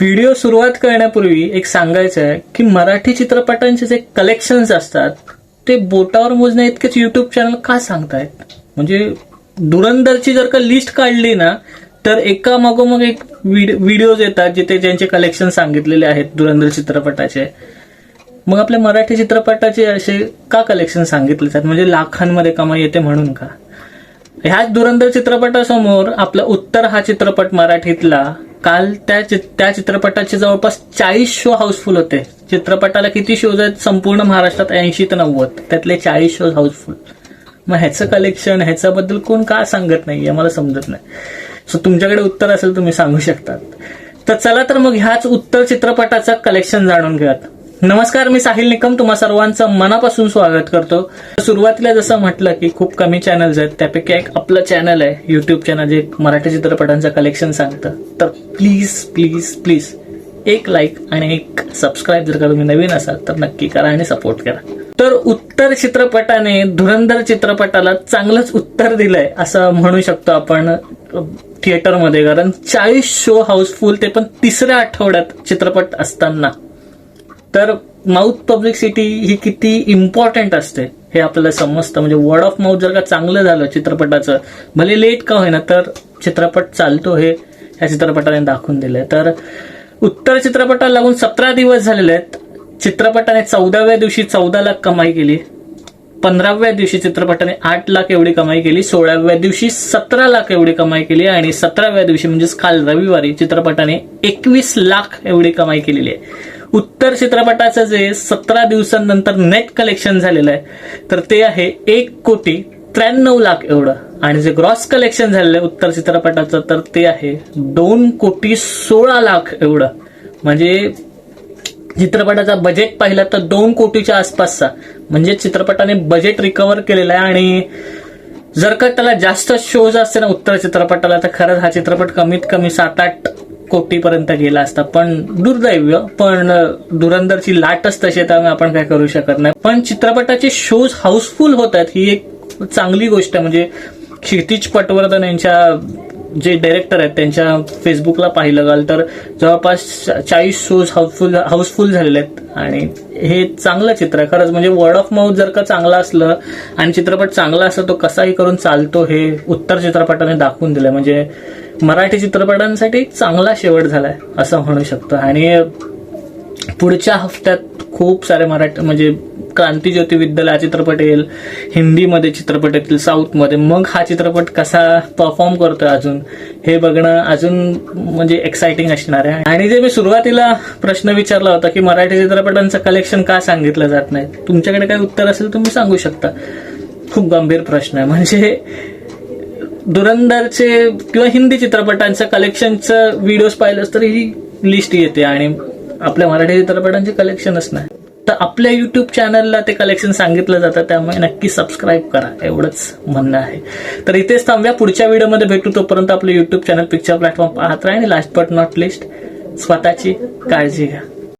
Video सुरुवात करण्यापूर्वी एक सांगायचं आहे की मराठी चित्रपटांचे जे कलेक्शन्स असतात ते बोटावर मोजण्या इतकेच युट्यूब चॅनल का सांगतायत? म्हणजे धुरंधरची जर का लिस्ट काढली ना तर एका मागोमाग एक व्हिडिओज येतात जिथे ज्यांचे कलेक्शन सांगितलेले आहेत धुरंधर चित्रपटाचे. मग आपल्या मराठी चित्रपटाचे असे का कलेक्शन सांगितले जातात म्हणजे लाखांमध्ये कमाई येते म्हणून का? ह्याच धुरंधर चित्रपटासमोर आपला उत्तर हा चित्रपट मराठीतला. काल त्या त्या चित्रपटाचे जवळपास चाळीस शो हाऊसफुल होते. चित्रपटाला किती शोज आहेत संपूर्ण महाराष्ट्रात ऐंशी ते नव्वद. त्यातले चाळीस शोज हाऊसफुल. मग ह्याचं कलेक्शन ह्याच्याबद्दल कोण का सांगत नाहीये? मला समजत नाही. सो तुमच्याकडे उत्तर असेल तुम्ही सांगू शकतात. तर चला तर मग ह्याच उत्तर चित्रपटाचं कलेक्शन जाणून घेऊयात. नमस्कार मी साहिल निकम. तुम्हा सर्वांचं मनापासून स्वागत करतो. सुरुवातीला जसं म्हटलं की खूप कमी चॅनल्स आहेत त्यापैकी एक आपलं चॅनल आहे युट्यूब चॅनल जे मराठी चित्रपटांचं कलेक्शन सांगतं. तर प्लीज प्लीज प्लीज एक लाईक आणि एक सबस्क्राईब जर का तुम्ही नवीन असाल तर नक्की करा आणि सपोर्ट करा. तर उत्तर चित्रपटाने धुरंधर चित्रपटाला चांगलंच उत्तर दिलंय असं म्हणू शकतो आपण थिएटरमध्ये कारण चाळीस शो हाऊसफुल ते पण तिसऱ्या आठवड्यात चित्रपट असताना. तर माउथ पब्लिसिटी ही किती इम्पॉर्टंट असते हे आपल्याला समजतं. म्हणजे वर्ड ऑफ माउथ जर का चांगलं झालं चित्रपटाचं भले लेट का होईना तर चित्रपट चालतो हे या चित्रपटाने दाखवून दिलंय. तर उत्तर चित्रपटाला लागून सतरा दिवस झालेले आहेत. चित्रपटाने चौदाव्या दिवशी चौदा लाख कमाई केली. पंधराव्या दिवशी चित्रपटाने आठ लाख एवढी कमाई केली. सोळाव्या दिवशी सतरा लाख एवढी कमाई केली आणि सतराव्या दिवशी म्हणजेच काल रविवारी चित्रपटाने एकवीस लाख एवढी कमाई केलेली आहे. उत्तर चित्रपटाचं जे सतरा दिवसांनंतर नेट कलेक्शन झालेलं आहे तर ते आहे एक कोटी त्र्याण्णव लाख एवढं. आणि जे ग्रॉस कलेक्शन झालेलं आहे उत्तर चित्रपटाचं तर ते आहे दोन कोटी सोळा लाख एवढं. म्हणजे चित्रपटाचा बजेट पाहिला तर दोन कोटीच्या आसपासचा. म्हणजे चित्रपटाने बजेट रिकवर केलेला आहे आणि जर का त्याला जास्त शोज असते ना उत्तर चित्रपटाला तर खरंच हा चित्रपट कमीत कमी सात आठ कोटीपर्यंत गेला असता. पण दुर्दैव पण धुरंधरची लाटच तशी तर त्यामुळे आपण काय करू शकत नाही. पण चित्रपटाचे शोज हाऊसफुल होत आहेत ही एक चांगली गोष्ट आहे. म्हणजे क्षितिज पटवर्धन यांच्या जे डायरेक्टर आहेत त्यांच्या फेसबुकला पाहिलं गाल तर जवळपास चाळीस शोज हाऊसफुल हाऊसफुल झालेले आहेत. आणि हे चांगलं चित्र आहे. खरंच म्हणजे वर्ड ऑफ माउथ जर का चांगला असलं आणि चित्रपट चांगला असला तो कसाही करून चालतो हे उत्तर चित्रपटाने दाखवून दिलं म्हणजे मराठी चित्रपटांसाठी चांगला शेवट झालाय असं म्हणू शकतो. आणि पुढच्या हफ्त्यात खूप सारे मराठी म्हणजे क्रांतीज्योती विद्यालय चित्रपट येईल हिंदीमध्ये चित्रपट येतील साऊथमध्ये. मग हा चित्रपट कसा परफॉर्म करतोय अजून? हे बघणं अजून म्हणजे एक्साइटिंग असणार आहे. आणि जे मी सुरुवातीला प्रश्न विचारला होता की मराठी चित्रपटांचं कलेक्शन का सांगितलं जात नाही? तुमच्याकडे काही उत्तर असेल तुम्ही सांगू शकता. खूप गंभीर प्रश्न आहे. म्हणजे धुरंधरचे किंवा हिंदी चित्रपटांचं कलेक्शनचं व्हिडिओज पाहिलंच तर ही लिस्ट येते आणि आपल्या मराठी चित्रपटांचे कलेक्शनच नाही. तर आपल्या युट्यूब चॅनलला ते कलेक्शन सांगितलं जातं त्यामुळे नक्की सबस्क्राईब करा एवढंच म्हणणं आहे. तर इथेच थांबूया पुढच्या व्हिडिओमध्ये भेटू तोपर्यंत आपलं युट्यूब चॅनल पिक्चर प्लॅटफॉर्म पाहत राहा आणि लास्ट बट नॉट लिस्ट स्वतःची काळजी घ्या.